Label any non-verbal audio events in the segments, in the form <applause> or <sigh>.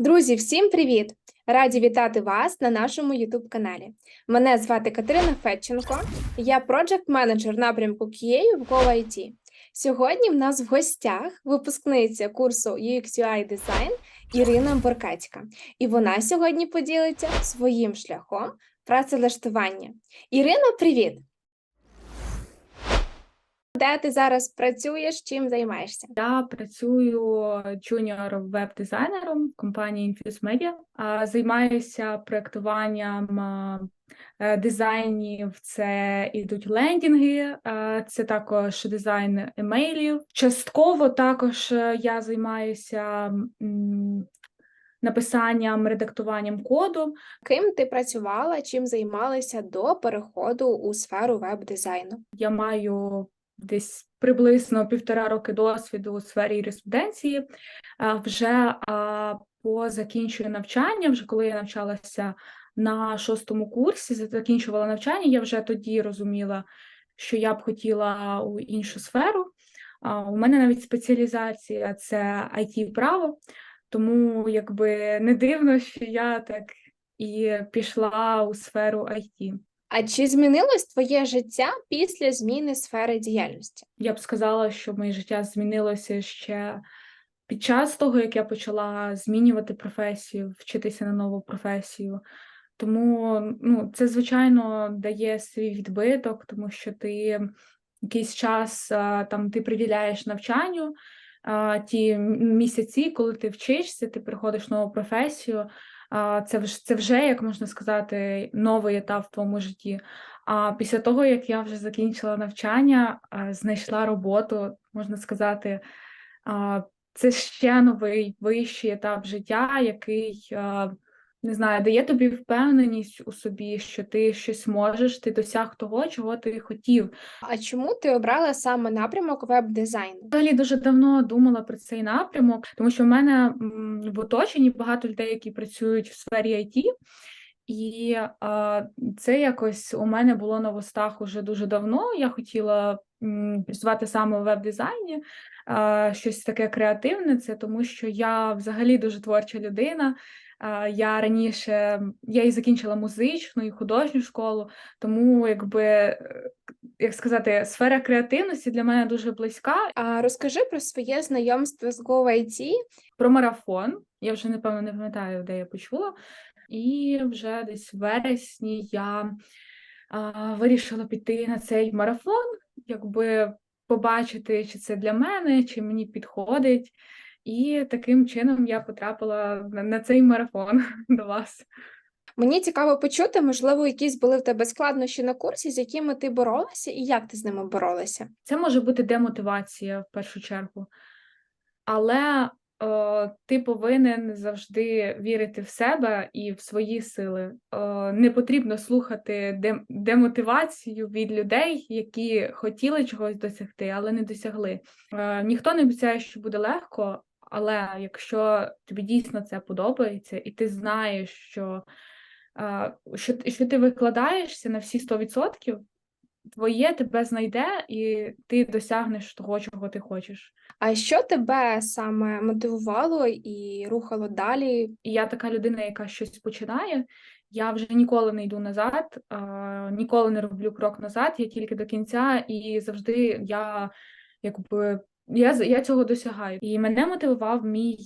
Друзі, всім привіт! Раді вітати вас на нашому youtube каналі. Мене звати Катерина Федченко, я проджект-менеджер напрямку QA в GoIT. Сьогодні в нас в гостях випускниця курсу UX UI Design Ірина Боркацька, і вона сьогодні поділиться своїм шляхом працевлаштування. Ірина, привіт! Де ти зараз працюєш, чим займаєшся? Я працюю джуніор веб-дизайнером в компанії Infuse Media. Займаюся проектуванням е, дизайнів. Це ідуть лендінги, це також дизайн емейлів. Частково також е, я займаюся написанням, редактуванням коду. Ким ти працювала, чим займалася до переходу у сферу веб-дизайну? Я маю десь приблизно півтора роки досвіду у сфері юриспруденції. Вже по закінченню навчання, вже коли я навчалася на шостому курсі, закінчувала навчання, я вже тоді розуміла, що я б хотіла у іншу сферу. У мене навіть спеціалізація це it право, тому якби не дивно, що я так і пішла у сферу IT. А чи змінилось твоє життя після зміни сфери діяльності? Я б сказала, що моє життя змінилося ще під час того, як я почала змінювати професію, вчитися на нову професію. Тому ну, це, звичайно, дає свій відбиток, тому що ти якийсь час там ти приділяєш навчанню ті місяці, коли ти вчишся, ти приходиш в нову професію. Це це вже, як можна сказати, новий етап в твоєму житті. А після того, як я вже закінчила навчання, знайшла роботу, можна сказати, це ще новий вищий етап життя, який не знаю, дає тобі впевненість у собі, що ти щось можеш, ти досяг того, чого ти хотів. А чому ти обрала саме напрямок веб-дизайну? Взагалі дуже давно думала про цей напрямок, тому що в мене в оточенні багато людей, які працюють в сфері IT, і а, це якось у мене було на вустах уже дуже давно. Я хотіла працювати саме у веб-дизайні, щось таке креативне. Це тому, що я взагалі дуже творча людина. Я раніше я і закінчила музичну і художню школу, тому якби е, як сказати, сфера креативності для мене дуже близька. А розкажи про своє знайомство з GoIT. Про марафон я вже напевно не пам'ятаю, де я почула. І вже десь в вересні я а, вирішила піти на цей марафон, якби побачити, чи це для мене, чи мені підходить. І таким чином я потрапила на, цей марафон <laughs> до вас. Мені цікаво почути, можливо, якісь були в тебе складнощі на курсі, з якими ти боролася, і як ти з ними боролася? Це може бути демотивація в першу чергу, але е, ти повинен завжди вірити в себе і в свої сили. Е, не потрібно слухати дем- демотивацію від людей, які хотіли чогось досягти, але не досягли. Е, ніхто не обіцяє, що буде легко, але якщо тобі дійсно це подобається, і ти знаєш, що, що, що ти викладаєшся на всі 100%, твоє тебе знайде, і ти досягнеш того, чого ти хочеш. А що тебе саме мотивувало і рухало далі? Я така людина, яка щось починає. Я вже ніколи не йду назад, ніколи не роблю крок назад, я тільки до кінця, і завжди я якби я, я цього досягаю. І мене мотивував мій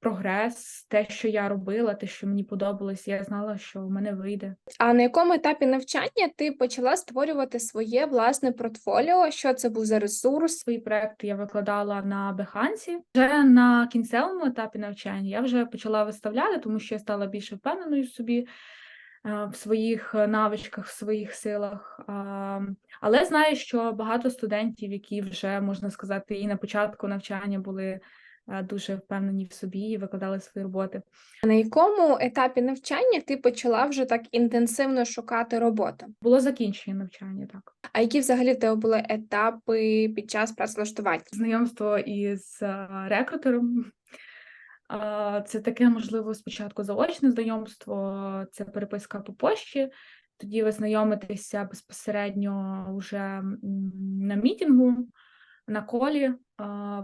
прогрес, те, що я робила, те, що мені подобалось. Я знала, що в мене вийде. А на якому етапі навчання ти почала створювати своє власне портфоліо? Що це був за ресурс? Свої проекти я викладала на Behance. Вже на кінцевому етапі навчання я вже почала виставляти, тому що я стала більше впевненою в собі, в своїх е, навичках, в своїх силах. Але знаю, що багато студентів, які вже можна сказати, і на початку навчання були е, дуже впевнені в собі і викладали свої роботи. На якому етапі навчання ти почала вже так інтенсивно шукати роботу? Було закінчення навчання, так. А які взагалі в тебе були етапи під час працевлаштування? знайомство із е, рекрутером. Це таке, можливо, спочатку заочне знайомство, це переписка по пошті. Тоді ви знайомитеся безпосередньо вже на мітінгу, на колі.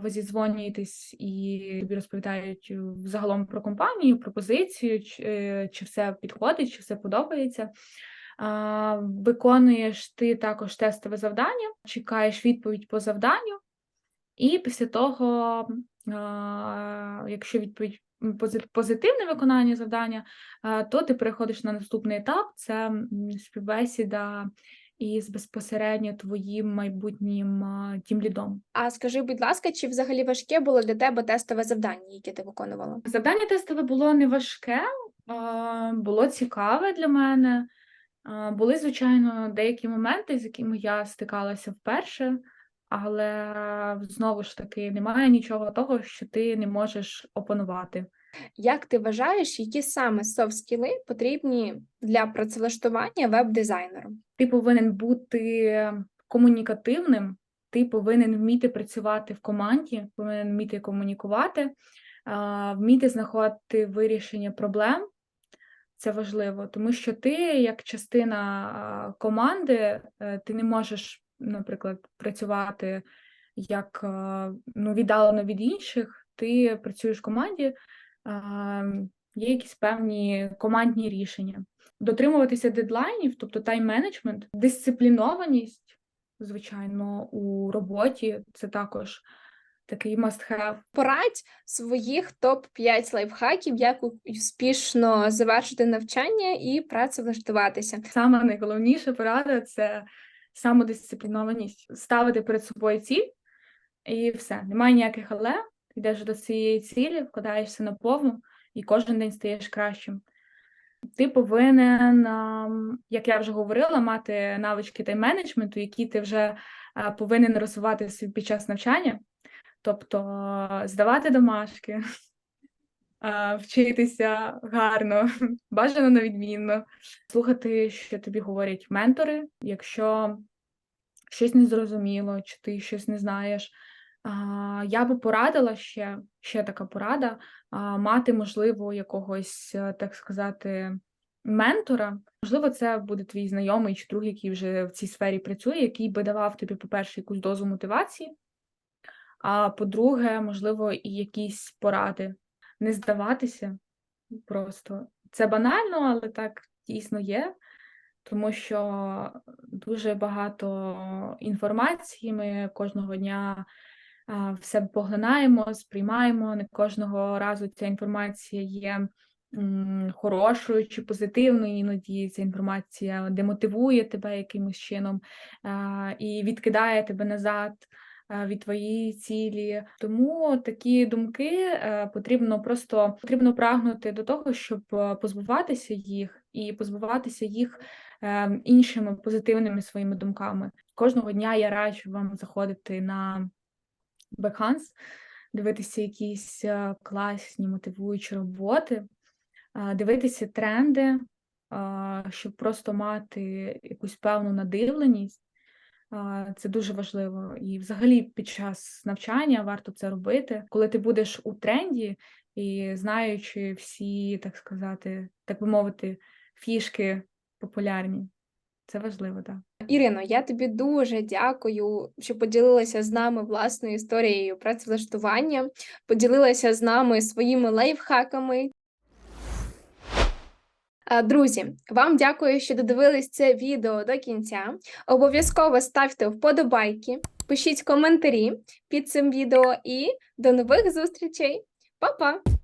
ви зідзвонюєтесь і тобі розповідають е, загалом про компанію, про позицію, чи, е, чи все підходить, чи все подобається. Виконуєш ти також тестове завдання, чекаєш відповідь по завданню, і після того, якщо відповідь позитивне виконання завдання, то ти переходиш на наступний етап: це співбесіда із безпосередньо твоїм майбутнім тімлідом. А скажи, будь ласка, чи взагалі важке було для тебе тестове завдання, яке ти виконувала? Завдання тестове було не важке, було цікаве для мене. Були, звичайно, деякі моменти, з якими я стикалася вперше, але знову ж таки немає нічого того, що ти не можеш опанувати. Як ти вважаєш, які саме софт-скіли потрібні для працевлаштування веб-дизайнером? Ти повинен бути комунікативним, ти повинен вміти працювати в команді, повинен вміти комунікувати, вміти знаходити вирішення проблем. Це важливо, тому що ти, як частина команди, е, ти не можеш, наприклад, працювати як ну, віддалено від інших. Ти працюєш в команді, є якісь певні командні рішення. Дотримуватися дедлайнів, тобто тайм-менеджмент, дисциплінованість, звичайно, у роботі це також такий must-have. Порадь своїх топ-5 лайфхаків, як успішно завершити навчання і працевлаштуватися. Саме найголовніша порада це самодисциплінованість, ставити перед собою ціль, і все. Немає ніяких але. Йдеш до цієї цілі, вкладаєшся на повну і кожен день стаєш кращим. Ти повинен, як я вже говорила, мати навички тайм-менеджменту, які ти вже повинен розвивати під час навчання, тобто здавати домашки, вчитися гарно, <laughs> бажано на відмінно, слухати, що тобі говорять ментори, якщо щось незрозуміло, чи ти щось не знаєш. Я би порадила ще, ще така порада, мати, можливо, якогось, е, так сказати, ментора. Можливо, це буде твій знайомий чи друг, який вже в цій сфері працює, який би давав тобі, по-перше, якусь дозу мотивації, а по-друге, можливо, і якісь поради. Не здаватися просто. Це банально, але так дійсно є, тому що дуже багато інформації ми кожного дня а, в себе поглинаємо, сприймаємо. Не кожного разу ця інформація є хорошою чи позитивною, іноді ця інформація демотивує тебе якимось чином і відкидає тебе назад від твоєї цілі. Тому такі думки е, потрібно просто потрібно прагнути до того, щоб е, позбуватися їх і позбуватися їх е, іншими позитивними своїми думками. Кожного дня я раджу вам заходити на Behance, дивитися якісь е, класні мотивуючі роботи, е, дивитися тренди, е, щоб просто мати якусь певну надивленість. Це дуже важливо. І взагалі під час навчання варто це робити, коли ти будеш у тренді і знаючи всі, так сказати, так би мовити, фішки популярні. Це важливо, так. Ірино, я тобі дуже дякую, що поділилася з нами власною історією працевлаштування, поділилася з нами своїми лайфхаками. А, Друзі, вам дякую, що додивились це відео до кінця. Обов'язково ставте вподобайки, пишіть коментарі під цим відео і до нових зустрічей. Па-па!